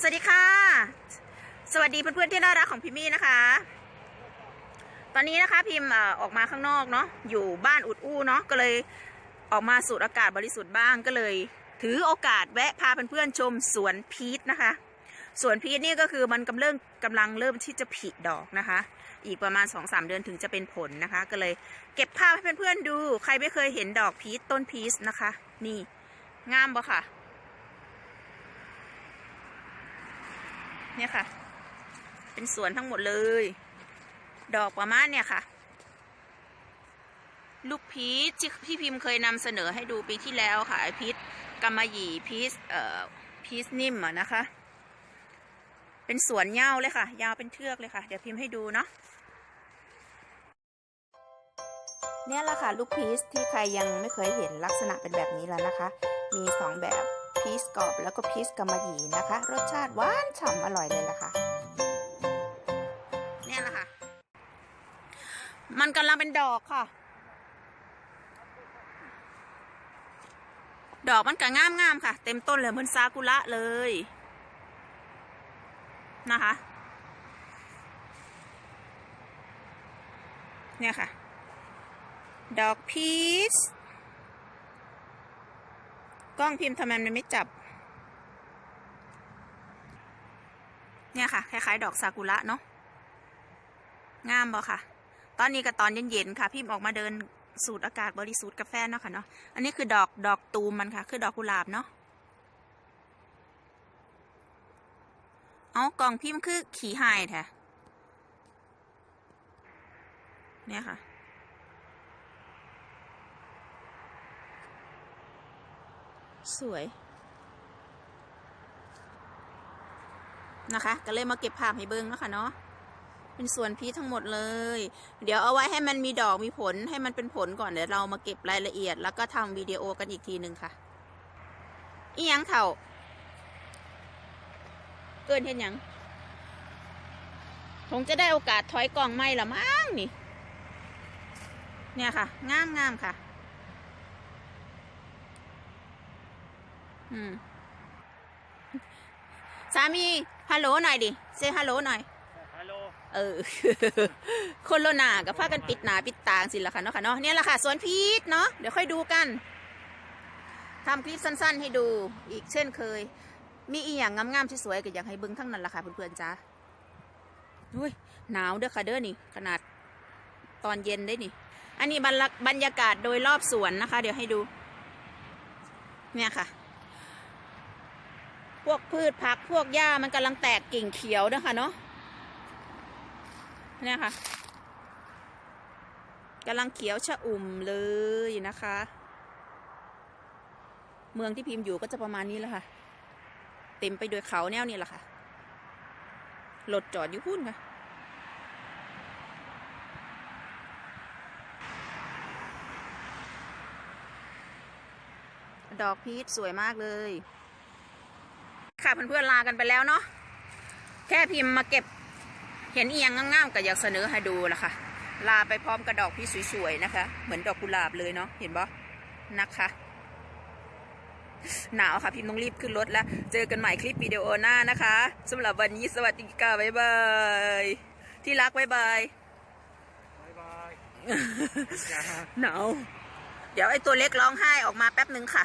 สวัสดีค่ะ สวัสดีเพื่อนๆที่น่ารักของพิมมี่นะคะ ตอนนี้นะคะพิมพ์ออกมาข้างนอกเนาะอยู่บ้านอุดอู้เนาะก็เลยออกมาสูดอากาศบริสุทธิ์บ้างก็เลย ถือโอกาสแวะพาเพื่อนๆชมสวนพีชนะคะสวนพีชนี่ก็คือมันกำลังกำลังเริ่มที่จะผลิดอกนะคะ อีกประมาณ 2-3 เดือนถึงจะเป็นผลนะคะ ก็เลยเก็บภาพให้เพื่อนๆดู ใครไม่เคยเห็นดอกพีชต้นพีชนะคะ นี่งามปะค่ะ เนี่ยค่ะ เป็นสวนทั้งหมดเลย ดอกประมาณเนี่ยค่ะ ลูกพีชที่พี่พิมพ์เคยนำเสนอให้ดูปีที่แล้วค่ะพีชกำมะหยี่พีชเอ่อพีชนิ่มอะนะคะ เป็นสวนยาเลยค่ะ ยาวเป็นเทือกเลยค่ะ เดี๋ยวพิมพ์ให้ดูเนาะเนี่ยแหละค่ะ ลูกพีชที่ใครยังไม่เคยเห็นลักษณะเป็นแบบนี้แล้วนะคะ มีสองแบบ พีชกรอบแล้วก็พีชกำมะหยี่นะคะ รสชาติหวานฉ่ำอร่อยเลยล่ะค่ะเนี่ยแหละค่ะ มันกำลังเป็นดอกค่ะ ดอกมันก็งามงามๆค่ะ เต็มต้นเลยเหมือนซากุระเลยนะคะ เนี่ยค่ะ ดอกพีช กล้องพิมพ์ทำไมมันไม่จับ เนี่ยค่ะ คล้ายๆ ดอกซากุระเนาะ งามบ่ค่ะ ตอนนี้ก็ตอนเย็นๆค่ะ พิมพ์ออกมาเดินสูดอากาศบริสุทธิ์กาแฟเนาะค่ะเนาะ อันนี้คือดอกดอกตูมมันค่ะ คือดอกกุหลาบเนาะ เอากล่องพิมพ์คือขี่หายแท้เนี่ยค่ะ สวยนะคะ ก็เลยมาเก็บภาพให้เบิ้งแล้วค่ะเนาะเป็นสวนพีทั้งหมดเลย เดี๋ยวเอาไว้ให้มันมีดอกมีผลให้มันเป็นผลก่อนเดี๋ยวเรามาเก็บรายละเอียด แล้วก็ทำวิดีโอกันอีกทีหนึ่งค่ะ อีหยังเถ่า เกินเห็นยังคงจะได้โอกาสถอยกล่องไม่ละมั้งนี่ เนี่ยค่ะงามงามค่ะ อืม สามีฮัลโหลหน่อยดิเซฮัลโหลหน่อยฮัลโหลเออ คนละหนากับพากันปิดหนาปิดตาสิละค่ะเนาะค่ะเนาะเนี่ยแหละค่ะสวนพีชเนาะเดี๋ยวค่อยดูกันทำคลิปสั้น ๆ ให้ดูอีกเช่นเคย มีอีหยังงามๆสวยๆก็อยากให้เบิ้งทั้งนั้นละค่ะเพื่อนๆจ้าอุ้ยหนาวเด้อค่ะเด้อนี่ ขนาดตอนเย็นได้นี่ อันนี้บรรลักบรรยากาศโดยรอบสวนนะคะ เดี๋ยวให้ดู เนี่ยค่ะ พวกพืชผักพวกหญ้ามันกำลังแตกกิ่งเขียวนะคะเนาะเนี่ยค่ะกำลังเขียวชะอุ่มเลยนะคะ เมืองที่พิมพ์อยู่ก็จะประมาณนี้แหละค่ะ เต็มไปด้วยเขาแนวนี้แหละค่ะรถจอดอยู่พุ่นค่ะดอกพีชสวยมากเลย ค่ะเพื่อนๆลากันไปแล้วเนาะแค่พิมพ์มาเก็บเห็นเอียงง่ามๆก็อยากเสนอให้ดูละค่ะ ลาไปพร้อมกับดอกพี่สวยๆนะคะ เหมือนดอกกุหลาบเลยเนาะเห็นบ่นะคะหนาวค่ะ พิมพ์ต้องรีบขึ้นรถแล้ว เจอกันใหม่คลิปวิดีโอหน้านะคะสำหรับวันนี้สวัสดีค่ะบ๊ายบาย ที่รักบ๊ายบายบายบายหนาวเดี๋ยวไอ้ตัวเล็กร้องไห้ออกมาแป๊บหนึ่งค่ะ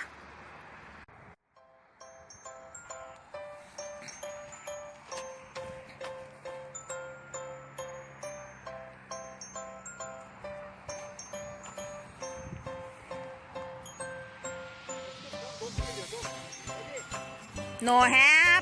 No hands.